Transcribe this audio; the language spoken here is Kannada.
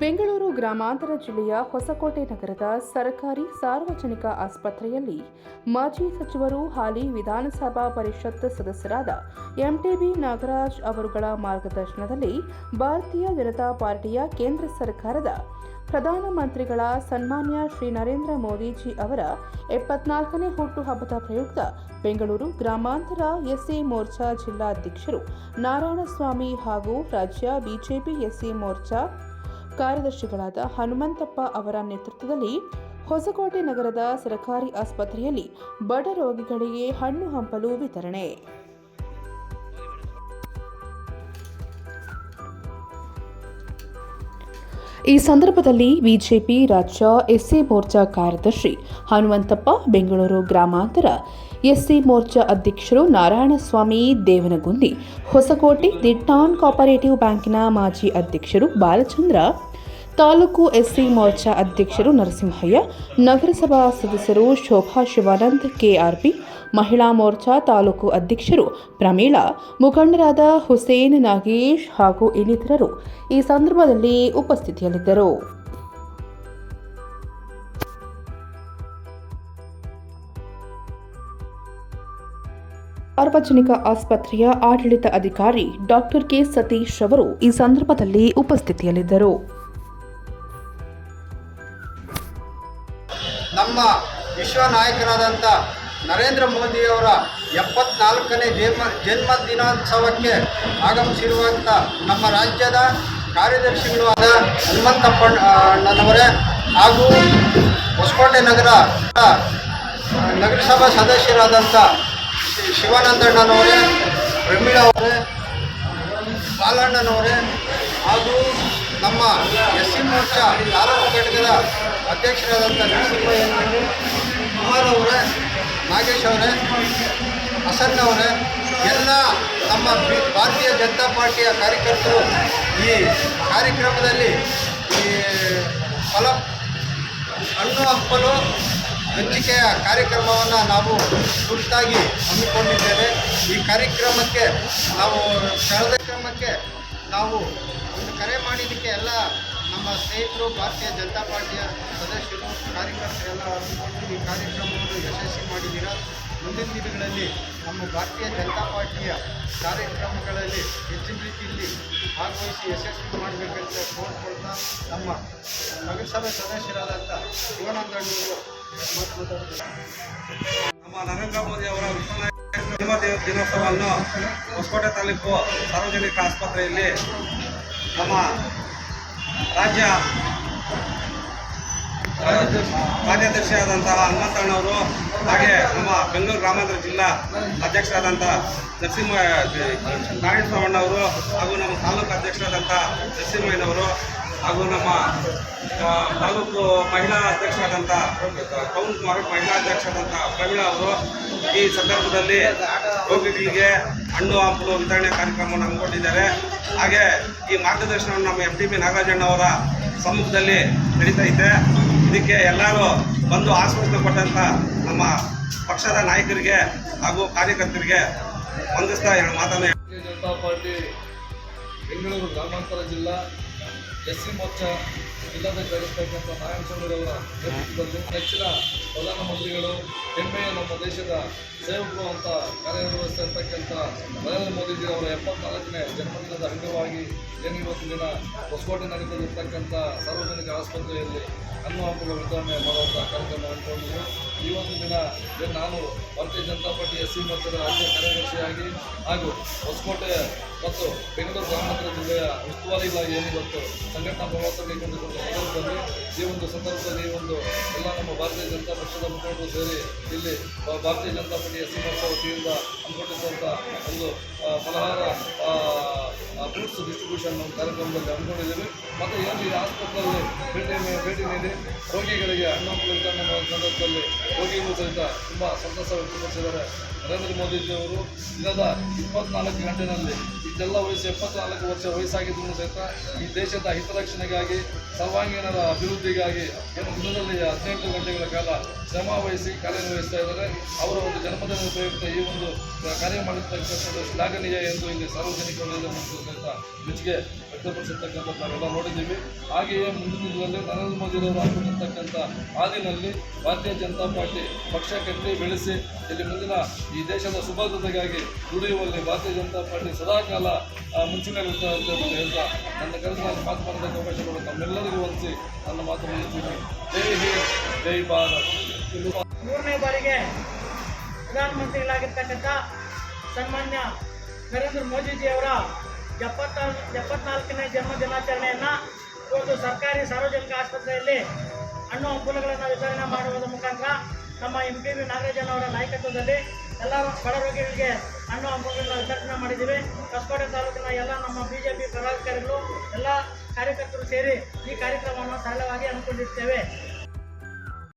ಬೆಂಗಳೂರು ಗ್ರಾಮಾಂತರ ಜಿಲ್ಲೆಯ ಹೊಸಕೋಟೆ ನಗರದ ಸರ್ಕಾರಿ ಸಾರ್ವಜನಿಕ ಆಸ್ಪತ್ರೆಯಲ್ಲಿ ಮಾಜಿ ಸಚಿವರು ಹಾಲಿ ವಿಧಾನಸಭಾ ಪರಿಷತ್ ಸದಸ್ಯರಾದ ಎಂಟಿಬಿ ನಾಗರಾಜ್ ಅವರುಗಳ ಮಾರ್ಗದರ್ಶನದಲ್ಲಿ ಭಾರತೀಯ ಜನತಾ ಪಾರ್ಟಿಯ ಕೇಂದ್ರ ಸರ್ಕಾರದ ಪ್ರಧಾನಮಂತ್ರಿಗಳ ಸನ್ಮಾನ್ಯ ಶ್ರೀ ನರೇಂದ್ರ ಮೋದಿಜಿ ಅವರ ಎಪ್ಪತ್ನಾಲ್ಕನೇ ಹುಟ್ಟುಹಬ್ಬದ ಪ್ರಯುಕ್ತ ಬೆಂಗಳೂರು ಗ್ರಾಮಾಂತರ ಎಸ್ಸಿ ಮೋರ್ಚಾ ಜಿಲ್ಲಾಧ್ಯಕ್ಷರು ನಾರಾಯಣಸ್ವಾಮಿ ಹಾಗೂ ರಾಜ್ಯ ಬಿಜೆಪಿ ಎಸ್ಸಿ ಮೋರ್ಚಾ ಕಾರ್ಯದರ್ಶಿಗಳಾದ ಹನುಮಂತಪ್ಪ ಅವರ ನೇತೃತ್ವದಲ್ಲಿ ಹೊಸಕೋಟೆ ನಗರದ ಸರ್ಕಾರಿ ಆಸ್ಪತ್ರೆಯಲ್ಲಿ ಬಡ ರೋಗಿಗಳಿಗೆ ಹಣ್ಣು ಹಂಪಲು ವಿತರಣೆ. ಈ ಸಂದರ್ಭದಲ್ಲಿ ಬಿಜೆಪಿ ರಾಜ್ಯ ಎಸ್ಸಿ ಮೋರ್ಚಾ ಕಾರ್ಯದರ್ಶಿ ಹನುಮಂತಪ್ಪ, ಬೆಂಗಳೂರು ಗ್ರಾಮಾಂತರ ಎಸ್ಸಿ ಮೋರ್ಚಾ ಅಧ್ಯಕ್ಷರು Narayanaswamy Devanagundi Hoskote the town cooperative ಬ್ಯಾಂಕಿನ ಮಾಜಿ ಅಧ್ಯಕ್ಷರು ಬಾಲಚಂದ್ರ, ತಾಲೂಕು ಎಸ್ಸಿ ಮೋರ್ಚಾ ಅಧ್ಯಕ್ಷರು ನರಸಿಂಹಯ್ಯ, ನಗರಸಭಾ ಸದಸ್ಯರು ಶೋಭಾ ಶಿವಾನಂದ್, ಕೆಆರ್ಪಿ, ಮಹಿಳಾ ಮೋರ್ಚಾ ತಾಲೂಕು ಅಧ್ಯಕ್ಷರು ಪ್ರಮೀಳಾ, ಮುಖಂಡರಾದ ಹುಸೇನ್ ನಾಗೇಶ್ ಹಾಗೂ ಇನ್ನಿತರರು ಈ ಸಂದರ್ಭದಲ್ಲಿ ಉಪಸ್ಥಿತಿಯಲ್ಲಿದ್ದರು. ಸಾರ್ವಜನಿಕ ಆಸ್ಪತ್ರೆಯ ಆಡಳಿತ ಅಧಿಕಾರಿ ಡಾಕ್ಟರ್ ಕೆ ಸತೀಶ್ ಅವರು ಈ ಸಂದರ್ಭದಲ್ಲಿ ಉಪಸ್ಥಿತಿಯಲ್ಲಿದ್ದರು. ನಮ್ಮ ವಿಶ್ವ ನಾಯಕರಾದಂಥ ನರೇಂದ್ರ ಮೋದಿಯವರ ಎಪ್ಪತ್ನಾಲ್ಕನೇ ಜನ್ಮ ಜನ್ಮ ದಿನೋತ್ಸವಕ್ಕೆ ಆಗಮಿಸಿರುವಂಥ ನಮ್ಮ ರಾಜ್ಯದ ಕಾರ್ಯದರ್ಶಿಗಳು ಆದ ಹನುಮಂತಪ್ಪ ಅಣ್ಣನವರೇ ಹಾಗೂ ಹೊಸಕೋಟೆ ನಗರ ನಗರಸಭಾ ಸದಸ್ಯರಾದಂಥ ಶಿವಾನಂದಣ್ಣನವರೇ ಪ್ರಮೀಳಾ ಅವರೇ ಬಾಲಣ್ಣನವರೇ ಹಾಗೂ ನಮ್ಮ ಎಸ್ ಸಿ ಮೋರ್ಚಾ ತಾಲೂಕು ಘಟಕದ ಅಧ್ಯಕ್ಷರಾದಂಥ ನರಸಿಂಹಯ್ಯನವರು, ಕುಮಾರ್ ಅವರೇ, ನಾಗೇಶ್ ಅವರೇ ಹಸನ್ ಅವರೇ, ಎಲ್ಲ ನಮ್ಮ ಭಾರತೀಯ ಜನತಾ ಪಾರ್ಟಿಯ ಕಾರ್ಯಕರ್ತರು ಈ ಕಾರ್ಯಕ್ರಮದಲ್ಲಿ ಈ ಫಲ ಹಣ್ಣು ಹಂಪಲು ಹಂಚಿಕೆಯ ಕಾರ್ಯಕ್ರಮವನ್ನು ನಾವು ತುರ್ತಾಗಿ ಹಮ್ಮಿಕೊಂಡಿದ್ದೇವೆ. ಈ ಕಾರ್ಯಕ್ರಮಕ್ಕೆ ನಾವು ಕಳೆದ ಕ್ರಮಕ್ಕೆ ನಾವು ಒಂದು ಕರೆ ಮಾಡಿದ್ದಕ್ಕೆ ಎಲ್ಲ ನಮ್ಮ ಸ್ನೇಹಿತರು, ಭಾರತೀಯ ಜನತಾ ಪಾರ್ಟಿಯ ಸದಸ್ಯರು ಕಾರ್ಯಕರ್ತರೆಲ್ಲ ಹಮ್ಮಿಕೊಂಡು ಈ ಕಾರ್ಯಕ್ರಮವನ್ನು ಯಶಸ್ವಿ ಮಾಡಿದ್ದೀರಾ? ಮುಂದಿನ ದಿನಗಳಲ್ಲಿ ನಮ್ಮ ಭಾರತೀಯ ಜನತಾ ಪಾರ್ಟಿಯ ಕಾರ್ಯಕ್ರಮಗಳಲ್ಲಿ ಹೆಚ್ಚಿನ ರೀತಿಯಲ್ಲಿ ಭಾಗವಹಿಸಿ ಯಶಸ್ವಿ ಮಾಡಬೇಕಂತ ಕೋರ್ಕೊಳ್ತಾ ನಮ್ಮ ನಗರಸಭೆ ಸದಸ್ಯರಾದಂಥ ಶಿವಾನಂದಣ್ಣವರು ನಮ್ಮ ನರೇಂದ್ರ ಮೋದಿ ಅವರ ವಿಶ್ವನಾಯಕ ದಿನೋತ್ಸವವನ್ನು ಹೊಸಕೋಟೆ ತಾಲೂಕು ಸಾರ್ವಜನಿಕ ಆಸ್ಪತ್ರೆಯಲ್ಲಿ ನಮ್ಮ ರಾಜ್ಯ ಕಾರ್ಯದರ್ಶಿಯಾದಂತಹ ಹನುಮಂತಣ್ಣವರು ಹಾಗೆ ನಮ್ಮ ಬೆಂಗಳೂರು ಗ್ರಾಮಾಂತರ ಜಿಲ್ಲಾ ಅಧ್ಯಕ್ಷರಾದಂತಹ ನರಸಿಂಹ, ನಾರಾಯಣಸ್ವಾಮಣ್ಣವರು ಹಾಗೂ ನಮ್ಮ ತಾಲೂಕು ಅಧ್ಯಕ್ಷರಾದಂಥ ನರಸಿಂಹಯ್ಯನವರು ಹಾಗೂ ನಮ್ಮ ತಾಲೂಕು ಮಹಿಳಾ ಅಧ್ಯಕ್ಷರಾದಂಥ ಟೌನ್ ಮಹಿಳಾ ಅಧ್ಯಕ್ಷರಾದಂಥ ಪ್ರವೀಣಾ ಅವರು ಈ ಸಂದರ್ಭದಲ್ಲಿ ರೋಗಿಗಳಿಗೆ ಹಣ್ಣು, ಹಂಪಲು ವಿತರಣೆ ಕಾರ್ಯಕ್ರಮವನ್ನು ಹಮ್ಮಿಕೊಂಡಿದ್ದಾರೆ. ಹಾಗೆ ಈ ಮಾರ್ಗದರ್ಶನವನ್ನು ನಮ್ಮ ಎಂ ಟಿ ಬಿ ನಾಗರಾಜಣ್ಣ ಅವರ ಸಮ್ಮುಖದಲ್ಲಿ ನಡೀತಾ ಇದೆ. ಇದಕ್ಕೆ ಎಲ್ಲರೂ ಬಂದು ಆಸ್ಪತ್ರೆ ಕೊಟ್ಟಂಥ ನಮ್ಮ ಪಕ್ಷದ ನಾಯಕರಿಗೆ ಹಾಗೂ ಕಾರ್ಯಕರ್ತರಿಗೆ ಎರಡು ಮಾತನ್ನು ಜನತಾ ಪಾರ್ಟಿ ಬೆಂಗಳೂರು ಗ್ರಾಮಾಂತರ ಜಿಲ್ಲಾ ಎಸ್ ಸಿ ಮೋರ್ಚಾ ನಾರಾಯಣ ನಾರಾಯಣಸ್ವಾಮಿರವರ ನೇತೃತ್ವದಲ್ಲಿ ನೆಚ್ಚಿನ ಪ್ರಧಾನಮಂತ್ರಿಗಳು ಹೆಮ್ಮೆಯ ನಮ್ಮ ದೇಶದ ಸೇವಕರು ಅಂತ ಕಾರ್ಯನಿರ್ವಹಿಸ್ತಾ ಇರ್ತಕ್ಕಂಥ ನರೇಂದ್ರ ಮೋದಿಜಿಯವರ ಎಪ್ಪತ್ನಾಲ್ಕನೇ ಜನ್ಮದಿನದ ಅಂಗವಾಗಿ ಏನಿವತ್ತು ದಿನ ಹೊಸಕೋಟೆ ನಗರದಲ್ಲಿರ್ತಕ್ಕಂಥ ಸಾರ್ವಜನಿಕ ಆಸ್ಪತ್ರೆಯಲ್ಲಿ ಹಂಪಲು ವಿತರಣೆ ಮಾಡುವಂಥ ಕಾರ್ಯಕ್ರಮ ಹಮ್ಮಿಕೊಂಡಿದೆ ಈ ಒಂದು ದಿನ ನಾನು ಭಾರತೀಯ ಜನತಾ ಪಾರ್ಟಿ ಎಸ್ ಸಿ ಮೋರ್ಚಾದ ರಾಜ್ಯ ಕಾರ್ಯದರ್ಶಿಯಾಗಿ ಹಾಗೂ ಹೊಸಕೋಟೆ ಮತ್ತು ಬೆಂಗಳೂರು ಗ್ರಾಮಾಂತರ ಜಿಲ್ಲೆಯ ಉಸ್ತುವಾರಿಗಳಾಗಿ ಏನಿವತ್ತು ಸಂಘಟನಾ ಪ್ರವಾಸ ಕೈಗೊಂಡಿರುವ ಸಂದರ್ಭದಲ್ಲಿ ಈ ಒಂದು ಸಂದರ್ಭದಲ್ಲಿ ಈ ಒಂದು ಎಲ್ಲ ನಮ್ಮ ಭಾರತೀಯ ಜನತಾ ಪಕ್ಷದ ಮುಖಂಡರು ಸೇರಿ ಇಲ್ಲಿ Bharatiya Janata party S C Morcha ವತಿಯಿಂದ ಹಮ್ಮಿಕೊಂಡಿರುವಂಥ ಒಂದು ಫಲಹಾರ ಫ್ರೂಟ್ಸ್ ಡಿಸ್ಟ್ರಿಬ್ಯೂಷನ್ ಕಾರ್ಯಕ್ರಮದಲ್ಲಿ ಹಮ್ಮಿಕೊಂಡಿದ್ದೇವೆ ಮತ್ತು ಏನು ಈ ಆಸ್ಪತ್ರೆಯಲ್ಲಿ ಭೇಟಿ ಭೇಟಿ ನೀಡಿ ರೋಗಿಗಳಿಗೆ ಹಣ್ಣು ವಿತರಣೆ ಸಂದರ್ಭದಲ್ಲಿ ರೋಗಿಗಳು ಸಹಿತ ತುಂಬ ಸಂತಸ ವ್ಯಕ್ತಪಡಿಸಿದ್ದಾರೆ. ನರೇಂದ್ರ ಮೋದಿಜಿಯವರು ದಿನದ ಇಪ್ಪತ್ನಾಲ್ಕು ಗಂಟೆನಲ್ಲಿ ಇದೆಲ್ಲ ವಯಸ್ಸು ಎಪ್ಪತ್ನಾಲ್ಕು ವರ್ಷ ವಯಸ್ಸಾಗಿದ್ದರೂ ಸಹಿತ ಈ ದೇಶದ ಹಿತರಕ್ಷಣೆಗಾಗಿ, ಸರ್ವಾಂಗೀಣರ ಅಭಿವೃದ್ಧಿಗಾಗಿ ಏನು ದಿನದಲ್ಲಿ ಹದಿನೆಂಟು ಗಂಟೆಗಳ ಕಾಲ ಶ್ರಮ ವಹಿಸಿ ಕಾರ್ಯನಿರ್ವಹಿಸ್ತಾ ಇದ್ದಾರೆ. ಅವರ ಒಂದು ಜನ್ಮದಿನದ ಉಪಯುಕ್ತ ಈ ಒಂದು ಕಾರ್ಯ ಮಾಡಿರ್ತಕ್ಕಂಥದ್ದು ಶ್ಲಾಘನೀಯ ಎಂದು ಇಲ್ಲಿ ಸಾರ್ವಜನಿಕ ವಲಯದ ಮೆಚ್ಚುಗೆ ವ್ಯಕ್ತಪಡಿಸಿರ್ತಕ್ಕಂಥ ನಾವೆಲ್ಲ ನೋಡಿದ್ದೀವಿ. ಹಾಗೆಯೇ ಮುಂದಿನ ದಿನದಲ್ಲಿ ನರೇಂದ್ರ ಮೋದಿರವರು ಹಾಕೊಂಡಿರ್ತಕ್ಕಂಥ ಹಾದಿನಲ್ಲಿ ಭಾರತೀಯ ಜನತಾ ಪಾರ್ಟಿ ಪಕ್ಷ ಕಟ್ಟಿ ಬೆಳೆಸಿ ಇಲ್ಲಿ ಮುಂದಿನ ಈ ದೇಶದ ಸುಭದ್ರತೆಗಾಗಿ ದುಡಿಯುವಲ್ಲಿ ಭಾರತೀಯ ಜನತಾ ಪಾರ್ಟಿ ಸದಾಕಾಲ ಆ, ಮುಂಚೂಣಿಯಲ್ಲಿರುತ್ತೆ ಅಂತ ಹೇಳ್ತಾ ನನ್ನ ಕೆಲಸದಲ್ಲಿ ಮಾತನಾಡೋದಕ್ಕೆ ಅವಕಾಶ ಕೊಡುತ್ತೆ ತಮ್ಮೆಲ್ಲರಿಗೂ ಹೊಂದಿಸಿ ನನ್ನ ಮಾತು ಮುಗಿಸ್ತೀನಿ ಜೈ ಹಿಂದ್ ಜೈ ಭಾರತ್. ಮೂರನೇ ಬಾರಿಗೆ ಪ್ರಧಾನಮಂತ್ರಿಗಳಾಗಿರ್ತಕ್ಕಂಥ ಸನ್ಮಾನ್ಯ ನರೇಂದ್ರ ಮೋದಿಜಿಯವರ ಎಪ್ಪತ್ತಾರು, ಎಪ್ಪತ್ನಾಲ್ಕನೇ ಜನ್ಮ ದಿನಾಚರಣೆಯನ್ನು ಇವತ್ತು ಸರ್ಕಾರಿ ಸಾರ್ವಜನಿಕ ಆಸ್ಪತ್ರೆಯಲ್ಲಿ ಹಣ್ಣು ಹಂಪಲುಗಳನ್ನು ವಿತರಣೆ ಮಾಡುವುದರ ಮುಖಾಂತರ ನಮ್ಮ ಎಂ ಪಿ ವಿ ನಾಗರಾಜನವರ ನಾಯಕತ್ವದಲ್ಲಿ ಎಲ್ಲ ಬಡ ರೋಗಿಗಳಿಗೆ ಹಣ್ಣು ಹಂಪಲುಗಳನ್ನು ವಿತರಣೆ ಮಾಡಿದ್ದೀವಿ. ಹೊಸಕೋಟೆ ತಾಲೂಕಿನ ಎಲ್ಲ ನಮ್ಮ ಬಿ ಜೆ ಪಿ ಪದಾಧಿಕಾರಿಗಳು ಎಲ್ಲ ಕಾರ್ಯಕರ್ತರು ಸೇರಿ ಈ ಕಾರ್ಯಕ್ರಮವನ್ನು ಸರಳವಾಗಿ ಹಮ್ಮಿಕೊಂಡಿರ್ತೇವೆ.